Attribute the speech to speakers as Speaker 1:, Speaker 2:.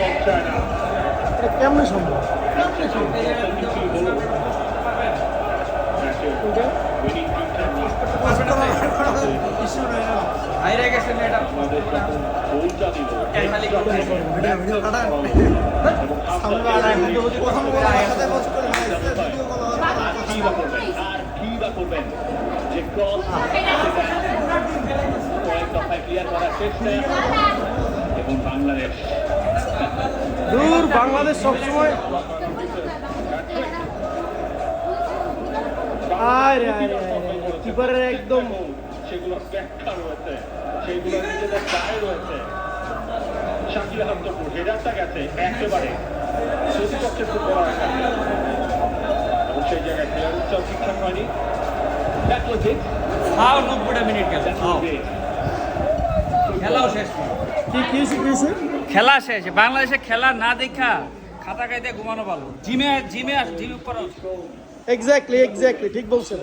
Speaker 1: এটা কেমনে সম্ভব
Speaker 2: হাইরে গেছেন এটা
Speaker 1: ভিডিও ভিডিও কাটান সামনে আর এখন যদি কথা বলা হয় সাথে বস করে ভিডিও কল
Speaker 3: কি বা করবেন যে ক্রস কয়েক দফায় ক্লিয়ার করার চেষ্টা এবং বাংলাদেশ
Speaker 1: বাংলাদেশ সবসময় আরে কিপারের একদম
Speaker 3: সেগুলো ব্যাখ্যা রয়েছে সেগুলো নিজেদের গায়ে রয়েছে শাকিল আহমদ হেডারটা গেছে একেবারে প্রতিপক্ষের ফুটবলার একাডেমি এবং সেই জায়গায় ক্লিয়ারেন্সটাও ঠিকঠাক হয়নি
Speaker 2: নব্বইটা মিনিট
Speaker 3: was
Speaker 2: খেলাও শেষ।
Speaker 1: কি কি শিখিয়েছে
Speaker 2: খেলা শেষ, বাংলাদেশে খেলা না দেখা, খাতা খাইতে ঘুমানো ভালো। জিমে জিমে জিম করা
Speaker 1: এক্স্যাক্টলি এক্স্যাক্টলি ঠিক বলছেন।